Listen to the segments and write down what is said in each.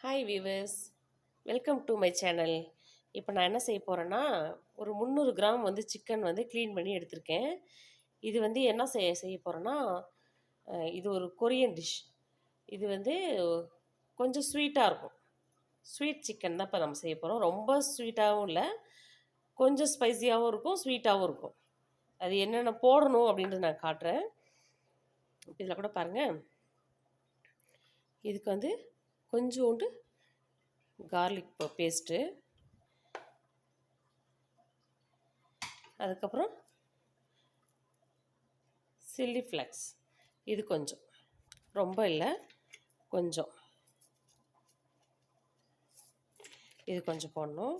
Hi viewers welcome to my channel இப்போ நான் என்ன செய்ய போகிறேன்னா ஒரு முந்நூறு கிராம் வந்து சிக்கன் வந்து க்ளீன் பண்ணி எடுத்திருக்கேன். இது வந்து என்ன செய்ய செய்ய போகிறேன்னா இது ஒரு கொரியன் டிஷ் இது வந்து கொஞ்சம் ஸ்வீட்டாக இருக்கும். ஸ்வீட் சிக்கன் தான் இப்போ நம்ம செய்ய போகிறோம் ரொம்ப ஸ்வீட்டாகவும் இல்லை. கொஞ்சம் ஸ்பைசியாகவும் இருக்கும் ஸ்வீட்டாகவும் இருக்கும். அது என்னென்ன போடணும் அப்படின்றது நான் காட்டுறேன். இதில் கூட பாருங்கள் இதுக்கு வந்து கொஞ்சோண்டு கார்லிக் பேஸ்ட்டு அதுக்கப்புறம் சில்லி ஃப்ளக்ஸ் இது கொஞ்சம். ரொம்ப இல்லை கொஞ்சம். இது கொஞ்சம் போடணும்.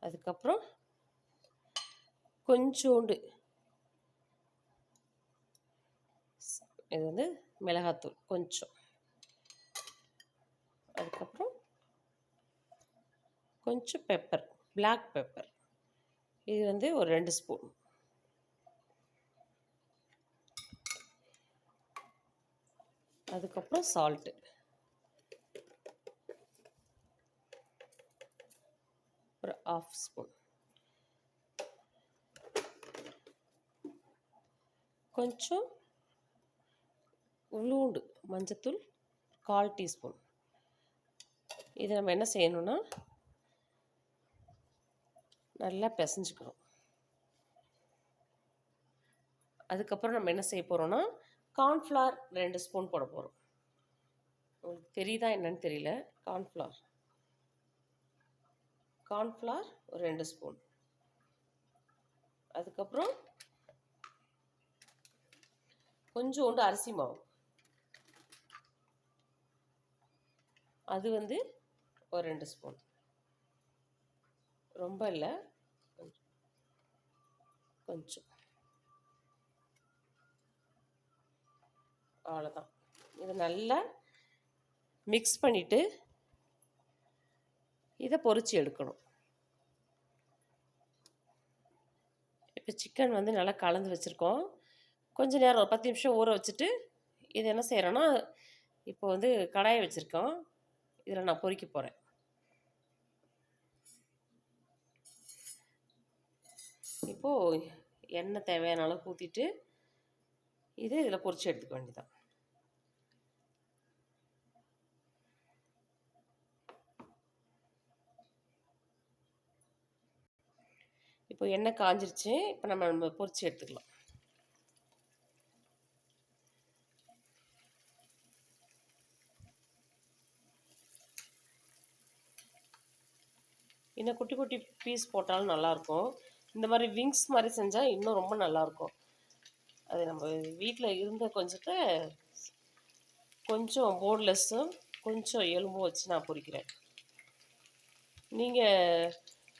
அதுக்கப்புறம் கொஞ்சோண்டு இது வந்து மிளகாத்தூள் கொஞ்சம். அதுக்கப்புறம் கொஞ்சம் பெப்பர் பிளாக் பெப்பர் இது வந்து ஒரு ரெண்டு ஸ்பூன் அதுக்கப்புறம் சால்ட்டு ஒரு ஆஃப் ஸ்பூன் கொஞ்சம் உளுண்டு மஞ்சத்தூள் கால் டீஸ்பூன் இதை நம்ம என்ன செய்யணும்னா நல்லா பிசைஞ்சுக்கணும். அதுக்கப்புறம் நம்ம என்ன செய்ய போகிறோம்னா கார்ன்ஃப்ளவர் ரெண்டு ஸ்பூன் போட போகிறோம் உங்களுக்கு தெரியுதா என்னன்னு தெரியல கார்ன்ஃப்ளவர் கார்ன்ஃப்ளவர் ஒரு ரெண்டு ஸ்பூன் அதுக்கப்புறம் கொஞ்சோண்டு அரிசி மாவு. அது வந்து ஒரு ரெண்டு ஸ்பூன். ரொம்ப இல்லை. கொஞ்சம். கொஞ்சம். அவ்வளோதான் இதை நல்லா மிக்ஸ் பண்ணிவிட்டு இதை பொறிச்சு எடுக்கணும். இப்போ சிக்கன் வந்து நல்லா கலந்து வச்சுருக்கோம். கொஞ்சம் நேரம் ஒரு பத்து நிமிஷம் ஊற வச்சுட்டு இது என்ன செய்கிறோன்னா இப்போ வந்து கடாயை வச்சுருக்கோம். இதில் நான் பொறிக்க போகிறேன் இப்போது எண்ணெய் தேவையான அளவு ஊற்றிட்டு இது இதில் பொறிச்சு எடுத்துக்க வேண்டியதான் இப்போ எண்ணெய் காஞ்சிருச்சு. இப்போ நம்ம நம்ம பொரிச்சு எடுத்துக்கலாம். இன்னும் குட்டி குட்டி பீஸ் போட்டாலும் நல்லாயிருக்கும் இந்த மாதிரி விங்ஸ் மாதிரி செஞ்சால் இன்னும் ரொம்ப நல்லாயிருக்கும். அது நம்ம வீட்டில் இருந்த கொஞ்சத்தை கொஞ்சம் போன்லெஸ்ஸும் கொஞ்சம் எலும்பும் வச்சு நான் பொறிக்கிறேன். நீங்கள்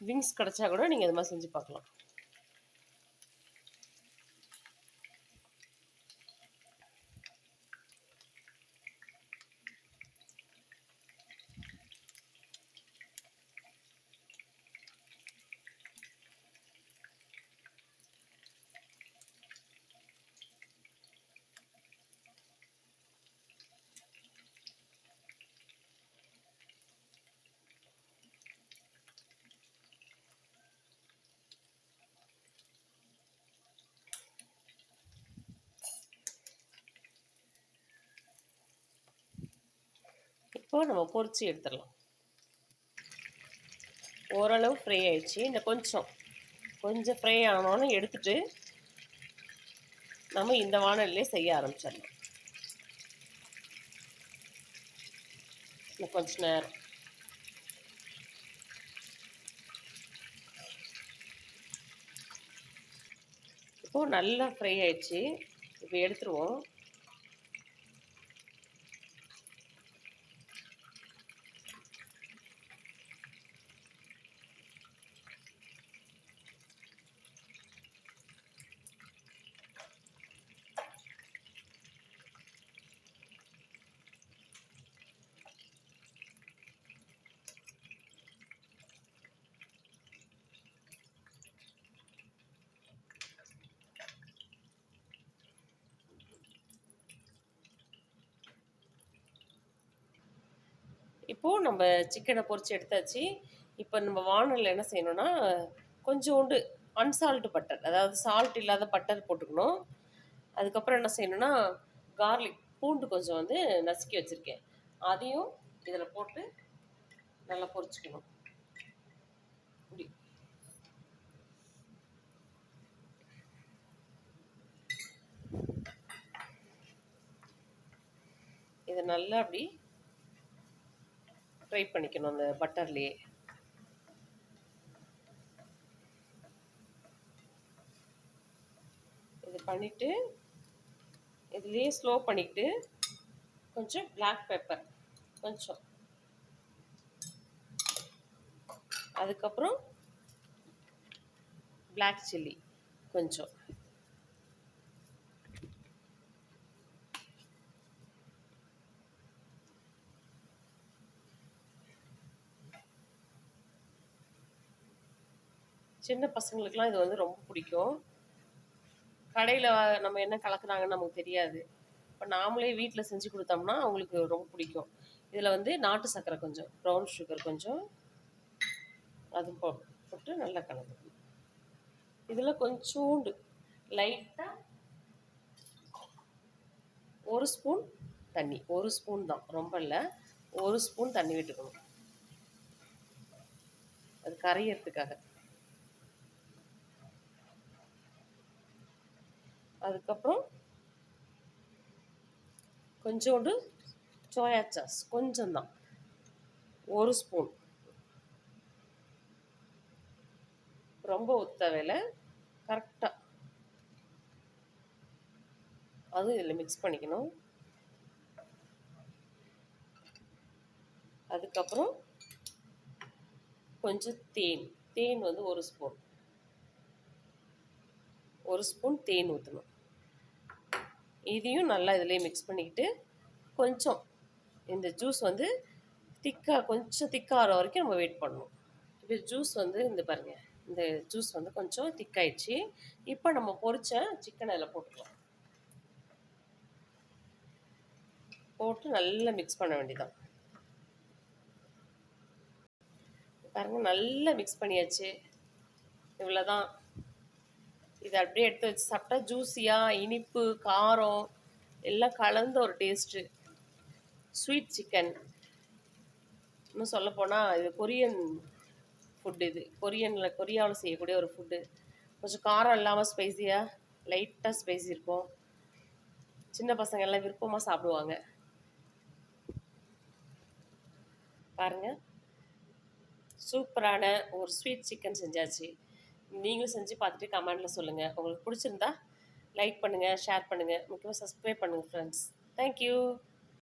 விங்ஸ் கிடச்சா கூட நீங்கள் இது மாதிரி செஞ்சு பார்க்கலாம். இப்போ நம்ம பொறிச்சு எடுத்துடலாம். ஓரளவு ஃப்ரை ஆயிடுச்சு. இந்த கொஞ்சம் கொஞ்சம் ஃப்ரை ஆனோன்னு எடுத்துட்டு நம்ம இந்த வானல்லே செய்ய ஆரம்பிச்சிடலாம். இன்னும் கொஞ்ச நேரம். இப்போ நல்லா ஃப்ரை ஆயிடுச்சு. இப்போ எடுத்துருவோம். இப்போது நம்ம சிக்கனை பொறிச்சு எடுத்தாச்சு. இப்போ நம்ம வானலில் என்ன செய்யணும்னா கொஞ்சோண்டு அன்சால்ட்டு பட்டர் அதாவது சால்ட் இல்லாத பட்டர் போட்டுக்கணும். அதுக்கப்புறம் என்ன செய்யணும்னா கார்லிக் பூண்டு கொஞ்சம் வந்து நசுக்கி வச்சுருக்கேன். அதையும் இதில் போட்டு நல்லா பொறிச்சிக்கணும். இப்படி. இதை நல்லா அப்படி ஃப்ரை பண்ணிக்கணும் அந்த பட்டர்லேயே. இது பண்ணிவிட்டு இதுலேயே ஸ்லோ பண்ணிக்கிட்டு கொஞ்சம் பிளாக் பெப்பர் கொஞ்சம். அதுக்கப்புறம் பிளாக் சில்லி கொஞ்சம். சின்ன பசங்களுக்குலாம் இது வந்து ரொம்ப பிடிக்கும். கடையில் நம்ம என்ன கலக்குறாங்கன்னு நமக்கு தெரியாது. இப்போ நாமளே வீட்டில் செஞ்சு கொடுத்தோம்னா அவங்களுக்கு ரொம்ப பிடிக்கும். இதில் வந்து நாட்டு சர்க்கரை கொஞ்சம் ப்ரௌன் சுகர் கொஞ்சம் அது போ போட்டு நல்லா கலந்துக்கணும். இதில் கொஞ்சோண்டு லைட்டாக ஒரு ஸ்பூன் தண்ணி ஒரு ஸ்பூன் தான் ரொம்ப இல்லை ஒரு ஸ்பூன் தண்ணி விட்டுக்கணும். அது கரையிறதுக்காக. அதுக்கப்புறம் கொஞ்சோண்டு சோயா சாஸ் கொஞ்சம்தான். ஒரு ஸ்பூன் ரொம்ப உத்தவையில் கரெக்டாக அதுவும் இதில் மிக்ஸ் பண்ணிக்கணும். அதுக்கப்புறம் கொஞ்சம் தேன். தேன் வந்து ஒரு ஸ்பூன் ஒரு ஸ்பூன் தேன் ஊற்றணும் இதையும் நல்லா இதிலே மிக்ஸ் பண்ணிக்கிட்டு கொஞ்சம் இந்த ஜூஸ் வந்து திக்காக கொஞ்சம் திக்காகிற வரைக்கும் நம்ம வெயிட் பண்ணணும். இப்போ ஜூஸ் வந்து இந்த பாருங்கள் இந்த ஜூஸ் வந்து கொஞ்சம் திக்காயிடுச்சு. இப்போ நம்ம பொறிச்ச சிக்கனை அதில் போட்டுக்கலாம். போட்டு நல்லா மிக்ஸ் பண்ண வேண்டியதான் பாருங்கள் நல்லா மிக்ஸ் பண்ணியாச்சு. இவ்வளோதான் இதை அப்படியே எடுத்து வச்சு சாப்பிட்டா ஜூஸியாக இனிப்பு காரம் எல்லாம் கலந்த ஒரு டேஸ்ட்டு ஸ்வீட் சிக்கன் இன்னும் சொல்லப்போனால் இது கொரியன் ஃபுட்டு இது. கொரியனில் கொரியாவில் செய்யக்கூடிய ஒரு ஃபுட்டு கொஞ்சம் காரம் இல்லாமல் ஸ்பைஸியாக லைட்டாக ஸ்பைசி இருக்கும். சின்ன பசங்க எல்லாம் விருப்பமாக சாப்பிடுவாங்க. பாருங்கள் சூப்பரான ஒரு ஸ்வீட் சிக்கன் செஞ்சாச்சு. நீங்களும் செஞ்சு பார்த்துட்டு கமெண்டில் சொல்லுங்கள் உங்களுக்கு பிடிச்சிருந்தா லைக் பண்ணுங்கள் ஷேர் பண்ணுங்கள் முக்கியமாக சப்ஸ்கிரைப் பண்ணுங்கள் ஃப்ரெண்ட்ஸ் தேங்க்யூ